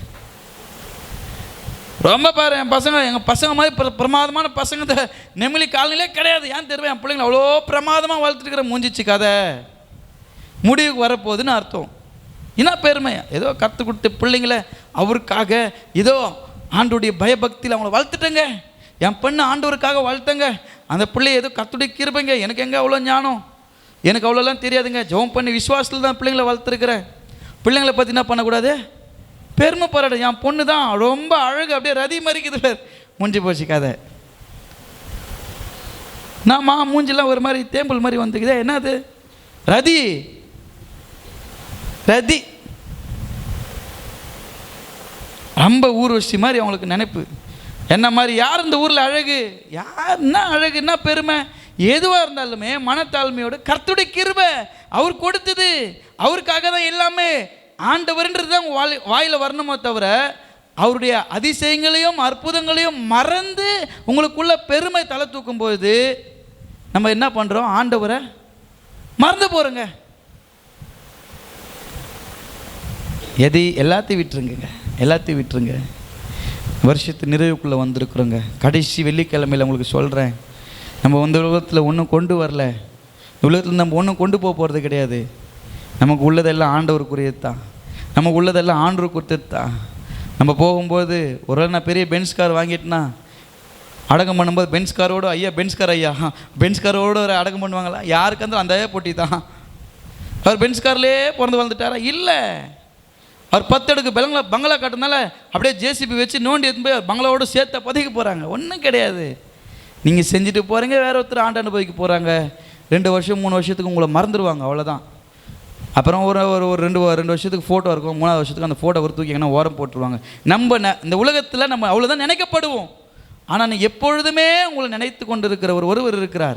ரொம்ப பாரு என் பசங்க எங்கள் பசங்க மாதிரி பிர பிரமாதமான பசங்க நெமிலி காலநிலே கிடையாது. ஏன் தெரியும்? என் பிள்ளைங்களை அவ்வளோ பிரமாதமாக வளர்த்துருக்கிற மூஞ்சிச்சு கதை. முடிவுக்கு வரப்போகுதுன்னு அர்த்தம். என்ன பெருமை? ஏதோ கற்றுக் கொடுத்து பிள்ளைங்கள அவருக்காக ஏதோ ஆண்டுடைய பயபக்தியில் அவங்கள வளர்த்துட்டேங்க. என் பெண்ணு ஆண்டவருக்காக வளர்த்தங்க. அந்த பிள்ளைய ஏதோ கத்துடைய கிருபைங்க. எனக்கு எங்கே அவ்வளோ ஞானம்? எனக்கு அவ்வளோலாம் தெரியாதுங்க. ஜெபம் பண்ணி விசுவாசத்தில் தான் பிள்ளைங்கள வளர்த்துருக்குறேன். பிள்ளைங்கள பற்றி என்ன பண்ணக்கூடாது? பெருமை போராட்டம் என் பொண்ணு தான் ரொம்ப அழகு. அப்படியே ரதி மறிக்குது பேர். முடிஞ்சு போச்சு கதை. நான் மா மூஞ்சிலாம் ஒரு மாதிரி தேம்பல் மாதிரி வந்துக்குதே. என்னது? ரதி. ரதி. ரொம்ப ஊர்வசி மாதிரி அவங்களுக்கு நினைப்பு. என்ன மாதிரி யார் இந்த ஊரில் அழகு? யார் என்ன அழகு? என்ன பெருமை? எதுவாக இருந்தாலுமே மனத்தாழ்மையோடு கர்த்துடைய கிருபை அவர் கொடுத்தது. அவருக்காக தான் எல்லாமே. ஆண்டவர்ன்றது தான் வாய் வாயில் வரணுமோ தவிர அவருடைய அதிசயங்களையும் அற்புதங்களையும் மறந்து உங்களுக்குள்ள பெருமை தலை தூக்கும்போது நம்ம என்ன பண்ணுறோம் ஆண்டவரை மறந்து போகிறோங்க எதை எல்லாத்தையும் விட்டுருங்க எல்லாத்தையும் விட்டுருங்க. வருஷத்து நிறைவுக்குள்ளே வந்திருக்குறோங்க. கடைசி வெள்ளிக்கிழமையில் உங்களுக்கு சொல்கிறேன் நம்ம இந்த உலகத்தில் ஒன்றும் கொண்டு வரல. உலகத்தில் நம்ம ஒன்றும் கொண்டு போக போகிறது கிடையாது. நமக்கு உள்ளதெல்லாம் ஆண்டவருக்குரியதுதான். நமக்கு உள்ளதெல்லாம் ஆண்டவர் கொடுத்ததுதான் நம்ம போகும்போது ஒரு நான் பெரிய பென்ஸ் கார் வாங்கிட்டேன்னா அடக்கம் பண்ணும்போது பென்ஸ் காரோட ஐயா பென்ஸ் கார் ஐயா. பென்ஸ் காரோடு ஒரு அடக்கம் பண்ணுவாங்களா? யாருக்கு இருந்தாலும் அந்த போட்டி தான். அவர் பென்ஸ் கார்லேயே பிறந்து வளர்ந்துட்டாரா? இல்லை. அவர் பத்து அடுக்கு பங்களா பங்களா கட்டினால அப்படியே ஜேசிபி வச்சு நோண்டி எடுத்து போய் பங்களாவோட சேர்த்த பதவிக்கு போகிறாங்க ஒன்றும் கிடையாது. நீங்கள் செஞ்சுட்டு போகிறீங்க வேற ஒருத்தர் ஆண்டு அனுபவிக்க போகிறாங்க ரெண்டு வருஷம் மூணு வருஷத்துக்கு உங்களை மறந்துடுவாங்க அவ்வளோதான் அப்புறம் ஒரு ஒரு ஒரு ரெண்டு ரெண்டு வருஷத்துக்கு ஃபோட்டோ இருக்கும் மூணாவது வருஷத்துக்கு அந்த ஃபோட்டோ ஒரு தூக்கி எங்கன்னா ஓரம் போட்டுருவாங்க. நம்ம ந- இந்த உலகத்தில் நம்ம அவ்வளோதான் நினைக்கப்படுவோம். ஆனால் நீ எப்பொழுதுமே உங்களை நினைத்து கொண்டு இருக்கிற ஒரு ஒருவர் இருக்கிறார்.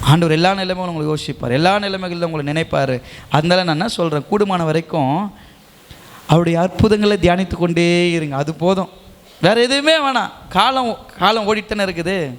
ஆண்டவர் எல்லா நிலைமைகளும் உங்களை யோசிப்பார். எல்லா நிலைமைகளிலும் உங்களை நினைப்பார். அதனால நான் என்ன சொல்கிறேன் கூடுமான வரைக்கும் அவருடைய அற்புதங்களை தியானித்து கொண்டே இருங்க. அது போதும். வேறு எதுவுமே வேணாம். காலம் காலம் ஓடிட்டு தானே இருக்குது.